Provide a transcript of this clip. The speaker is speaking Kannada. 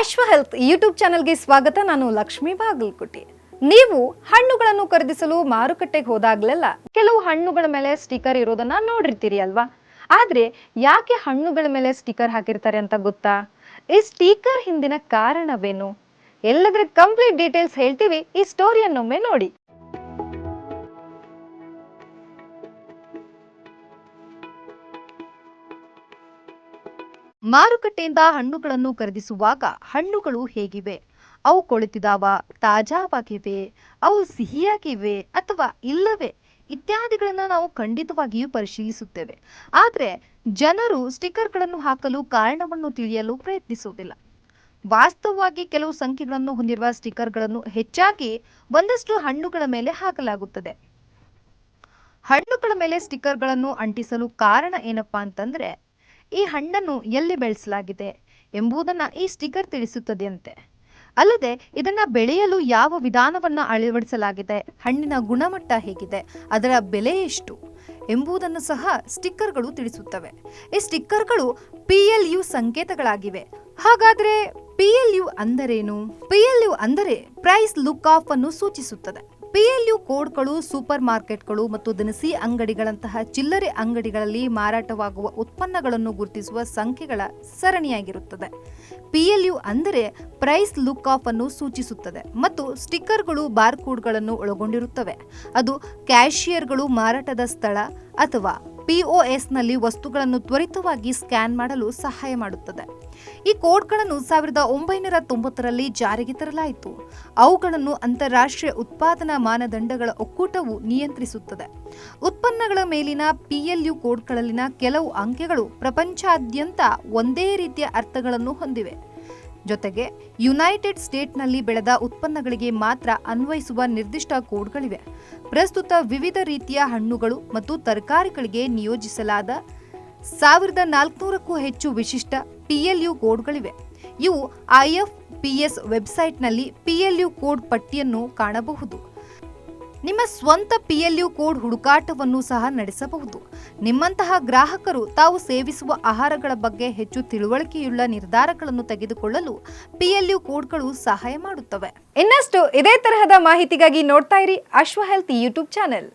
ಅಶ್ವ ಹೆಲ್ತ್ ಯೂಟ್ಯೂಬ್ ಚಾನಲ್ಗೆ ಸ್ವಾಗತ. ನಾನು ಲಕ್ಷ್ಮೀ ಬಾಗಲಕೋಟೆ. ನೀವು ಹಣ್ಣುಗಳನ್ನು ಖರೀದಿಸಲು ಮಾರುಕಟ್ಟೆಗೆ ಹೋದಾಗ್ಲೆಲ್ಲ ಕೆಲವು ಹಣ್ಣುಗಳ ಮೇಲೆ ಸ್ಟಿಕರ್ ಇರೋದನ್ನ ನೋಡಿರ್ತೀರಿ ಅಲ್ವಾ? ಆದ್ರೆ ಯಾಕೆ ಹಣ್ಣುಗಳ ಮೇಲೆ ಸ್ಟಿಕರ್ ಹಾಕಿರ್ತಾರೆ ಅಂತ ಗೊತ್ತಾ? ಈ ಸ್ಟಿಕರ್ ಹಿಂದಿನ ಕಾರಣವೇನು? ಎಲ್ಲದರ ಕಂಪ್ಲೀಟ್ ಡೀಟೇಲ್ಸ್ ಹೇಳ್ತೀವಿ. ಈ ಸ್ಟೋರಿಯನ್ನೊಮ್ಮೆ ನೋಡಿ. ಮಾರುಕಟ್ಟೆಯಿಂದ ಹಣ್ಣುಗಳನ್ನು ಖರೀದಿಸುವಾಗ ಹಣ್ಣುಗಳು ಹೇಗಿವೆ? ಅವು ಕೊಳೆತಿದಾವ, ತಾಜಾವಾಗಿವೆ, ಅವು ಸಿಹಿಯಾಗಿವೆ ಅಥವಾ ಇಲ್ಲವೇ? ಇತ್ಯಾದಿಗಳನ್ನು ನಾವು ಖಂಡಿತವಾಗಿಯೂ ಪರಿಶೀಲಿಸುತ್ತೇವೆ. ಆದರೆ ಜನರು ಸ್ಟಿಕ್ಕರ್ಗಳನ್ನು ಹಾಕಲು ಕಾರಣವನ್ನು ತಿಳಿಯಲು ಪ್ರಯತ್ನಿಸುವುದಿಲ್ಲ. ವಾಸ್ತವವಾಗಿ ಕೆಲವು ಸಂಖ್ಯೆಗಳನ್ನು ಹೊಂದಿರುವ ಸ್ಟಿಕ್ಕರ್ಗಳನ್ನು ಹೆಚ್ಚಾಗಿ ಒಂದಷ್ಟು ಹಣ್ಣುಗಳ ಮೇಲೆ ಹಾಕಲಾಗುತ್ತದೆ. ಹಣ್ಣುಗಳ ಮೇಲೆ ಸ್ಟಿಕ್ಕರ್ಗಳನ್ನು ಅಂಟಿಸಲು ಕಾರಣ ಏನಪ್ಪಾ ಅಂತಂದ್ರೆ ಈ ಹಣ್ಣನ್ನು ಎಲ್ಲಿ ಬೆಳೆಸಲಾಗಿದೆ ಎಂಬುದನ್ನು ಈ ಸ್ಟಿಕ್ಕರ್ ತಿಳಿಸುತ್ತದೆಯಂತೆ. ಅಲ್ಲದೆ, ಇದನ್ನು ಬೆಳೆಯಲು ಯಾವ ವಿಧಾನವನ್ನು ಅಳವಡಿಸಲಾಗಿದೆ, ಹಣ್ಣಿನ ಗುಣಮಟ್ಟ ಹೇಗಿದೆ, ಅದರ ಬೆಲೆ ಎಷ್ಟು ಎಂಬುದನ್ನು ಸಹ ಸ್ಟಿಕ್ಕರ್ಗಳು ತಿಳಿಸುತ್ತವೆ. ಈ ಸ್ಟಿಕ್ಕರ್ಗಳು ಪಿ ಎಲ್ ಯು ಸಂಕೇತಗಳಾಗಿವೆ. ಹಾಗಾದರೆ ಪಿ ಎಲ್ ಯು ಅಂದರೇನು? ಪಿ ಎಲ್ ಯು ಅಂದರೆ ಪ್ರೈಸ್ ಲುಕ್ ಆಫ್ ಅನ್ನು ಸೂಚಿಸುತ್ತದೆ. ಪಿಎಲ್ಯು ಕೋಡ್ಗಳು ಸೂಪರ್ ಮಾರ್ಕೆಟ್ಗಳು ಮತ್ತು ದಿನಸಿ ಅಂಗಡಿಗಳಂತಹ ಚಿಲ್ಲರೆ ಅಂಗಡಿಗಳಲ್ಲಿ ಮಾರಾಟವಾಗುವ ಉತ್ಪನ್ನಗಳನ್ನು ಗುರುತಿಸುವ ಸಂಖ್ಯೆಗಳ ಸರಣಿಯಾಗಿರುತ್ತದೆ. ಪಿಎಲ್ಯು ಅಂದರೆ ಪ್ರೈಸ್ ಲುಕ್ ಆಫ್ ಅನ್ನು ಸೂಚಿಸುತ್ತದೆ ಮತ್ತು ಸ್ಟಿಕ್ಕರ್ಗಳು, ಬಾರ್ಕೋಡ್ಗಳನ್ನು ಒಳಗೊಂಡಿರುತ್ತವೆ. ಅದು ಕ್ಯಾಶಿಯರ್ಗಳು ಮಾರಾಟದ ಸ್ಥಳ ಅಥವಾ ಪಿಒಎಸ್ನಲ್ಲಿ ವಸ್ತುಗಳನ್ನು ತ್ವರಿತವಾಗಿ ಸ್ಕ್ಯಾನ್ ಮಾಡಲು ಸಹಾಯ ಮಾಡುತ್ತದೆ. ಈ ಕೋಡ್ಗಳನ್ನು ಸಾವಿರದ ಒಂಬೈನೂರ ತೊಂಬತ್ತರಲ್ಲಿ ಜಾರಿಗೆ ತರಲಾಯಿತು. ಅವುಗಳನ್ನು ಅಂತಾರಾಷ್ಟ್ರೀಯ ಉತ್ಪಾದನಾ ಮಾನದಂಡಗಳ ಒಕ್ಕೂಟವು ನಿಯಂತ್ರಿಸುತ್ತದೆ. ಉತ್ಪನ್ನಗಳ ಮೇಲಿನ ಪಿಎಲ್ಯು ಕೋಡ್ಗಳಲ್ಲಿನ ಕೆಲವು ಅಂಕೆಗಳು ಪ್ರಪಂಚಾದ್ಯಂತ ಒಂದೇ ರೀತಿಯ ಅರ್ಥಗಳನ್ನು ಹೊಂದಿವೆ. ಜೊತೆಗೆ ಯುನೈಟೆಡ್ ಸ್ಟೇಟ್ನಲ್ಲಿ ಬೆಳೆದ ಉತ್ಪನ್ನಗಳಿಗೆ ಮಾತ್ರ ಅನ್ವಯಿಸುವ ನಿರ್ದಿಷ್ಟ ಕೋಡ್ಗಳಿವೆ. ಪ್ರಸ್ತುತ ವಿವಿಧ ರೀತಿಯ ಹಣ್ಣುಗಳು ಮತ್ತು ತರಕಾರಿಗಳಿಗೆ ನಿಯೋಜಿಸಲಾದ ಸಾವಿರದ ನಾಲ್ಕುನೂರಕ್ಕೂ ಹೆಚ್ಚು ವಿಶಿಷ್ಟ ಪಿಎಲ್ಯು ಕೋಡ್ಗಳಿವೆ. ಇವು ಐಎಫ್ಪಿಎಸ್ ವೆಬ್ಸೈಟ್ನಲ್ಲಿ ಪಿಎಲ್ಯು ಕೋಡ್ ಪಟ್ಟಿಯನ್ನು ಕಾಣಬಹುದು. ನಿಮ್ಮ ಸ್ವಂತ ಪಿಎಲ್ಯು ಕೋಡ್ ಹುಡುಕಾಟವನ್ನು ಸಹ ನಡೆಸಬಹುದು. ನಿಮ್ಮಂತಹ ಗ್ರಾಹಕರು ತಾವು ಸೇವಿಸುವ ಆಹಾರಗಳ ಬಗ್ಗೆ ಹೆಚ್ಚು ತಿಳುವಳಿಕೆಯುಳ್ಳ ನಿರ್ಧಾರಗಳನ್ನು ತೆಗೆದುಕೊಳ್ಳಲು ಪಿಎಲ್ಯು ಕೋಡ್ಗಳು ಸಹಾಯ ಮಾಡುತ್ತವೆ. ಇನ್ನಷ್ಟು ಇದೇ ತರಹದ ಮಾಹಿತಿಗಾಗಿ ನೋಡ್ತಾ ಇರಿ ಅಶ್ವ ಹೆಲ್ತ್ ಯೂಟ್ಯೂಬ್ ಚಾನೆಲ್.